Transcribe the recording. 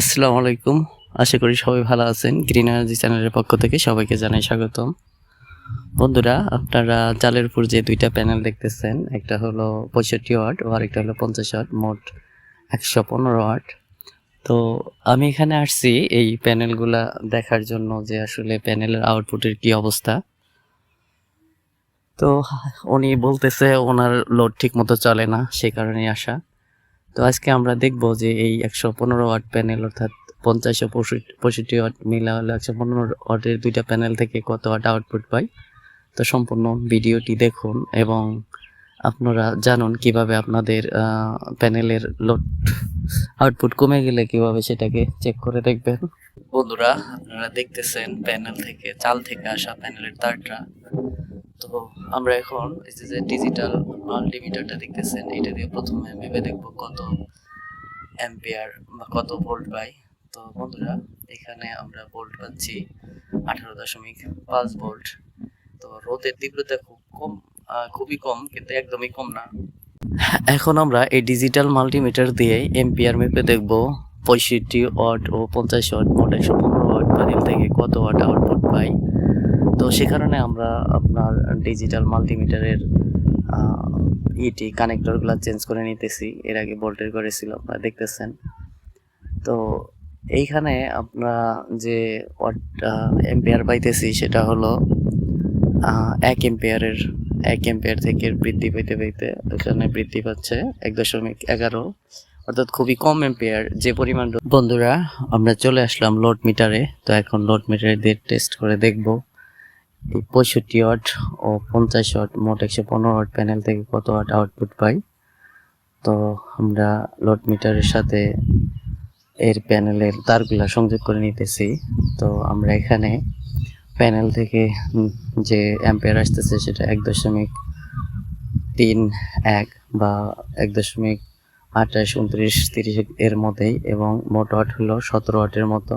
আসসালামু আলাইকুম। আশা করি সবাই ভালো আছেন। গ্রিন এনার্জি চ্যানেলের পক্ষ থেকে সবাইকে জানাই স্বাগতম। বন্ধুরা, আপনারা চালের উপর যে দুইটা প্যানেল দেখতেছেন, একটা হলো পঁয়ষট্টি ওয়াট ও আরেকটা হলো পঞ্চাশ ওয়াট, মোট একশো পনেরো ওয়াট। তো আমি এখানে আসছি এই প্যানেলগুলা দেখার জন্য যে আসলে প্যানেলের আউটপুটের কি অবস্থা। তো উনি বলতেছে ওনার লোড ঠিক মতো চলে না, সে কারণেই আসা। তো আজকে আমরা দেখব যে এই একশো পনেরো ওয়াট প্যানেল, অর্থাৎ পঞ্চাশ ও পঁয়ষট্টি পঁয়ষট্টি ওয়াট মিলা হলো একশো পনেরো ওয়াটের দুইটা প্যানেল থেকে কত ওয়াট আউটপুট পাই? তো সম্পূর্ণ ভিডিওটি দেখুন এবং আপনারা জানুন কীভাবে আপনাদের প্যানেলের লোড আউটপুট কমে গেলে কীভাবে সেটাকে চেক করে দেখবেন। বন্ধুরা, আপনারা দেখতেছেন প্যানেল থেকে, চাল থেকে আসা প্যানেলের তারটা। তো আমরা এখন এই যে ডিজিটাল মাল্টিমিটারটা দেখতেছেন, এটা দিয়ে প্রথমে ভেবে দেখব কত অ্যাম্পিয়ার বা কত ভোল্ট পাই তো বন্ধুরা, এখানে আমরা ভোল্ট পাচ্ছি আঠারো দশমিক পাঁচ ভোল্ট তো রোদের তীব্রতা খুব কম খুবই কম, কিন্তু একদমই কম না। এখন আমরা এই ডিজিটাল মাল্টিমিটার দিয়ে এম্পিয়ার মেপে দেখব পঁয়ষট্টি ওয়াট ও পঞ্চাশ ওয়াট মোট একশো পনেরো প্যানেল থেকে কত ওয়াট আউটপুট পাই। তো সে কারণে আমরা আপনার ডিজিটাল মাল্টিমিটারের ইটি কানেক্টরগুলো চেঞ্জ করে নিতেছি। এর আগে ভোল্টের করেছিল আপনারা দেখতেছেন। তো এইখানে আমরা যে ওয়াট এম্পিয়ার পাইতেছি সেটা হলো এক এম্পিয়ারের এক এম্পিয়ার থেকে বৃদ্ধি পেতে পেতে এখানে বৃদ্ধি পাচ্ছে এক দশমিক এগারো। অর্থাৎ খুবই কম এম্পিয়ার যে পরিমাণ বন্ধুরা, আমরা চলে আসলাম লোড মিটারে তো এখন লোড মিটারে দিয়ে টেস্ট করে দেখব পঁয়ষট্টি ওয়াট ও পঞ্চাশ ওয়াট মোট একশো পনেরো ওয়াট প্যানেল থেকে কত ওয়াট আউটপুট পাই। তো আমরা লোড মিটারের সাথে এর প্যানেলের তারগুলা সংযোগ করে নিতেছি। তো আমরা এখানে প্যানেল থেকে যে অ্যাম্পিয়ার আসতেছে সেটা এক দশমিক তিন এক বা এক দশমিক আঠাশ উনত্রিশ তিরিশ এর মধ্যেই এবং মোট ওয়াট হলো সতেরো ওয়াটের মতো।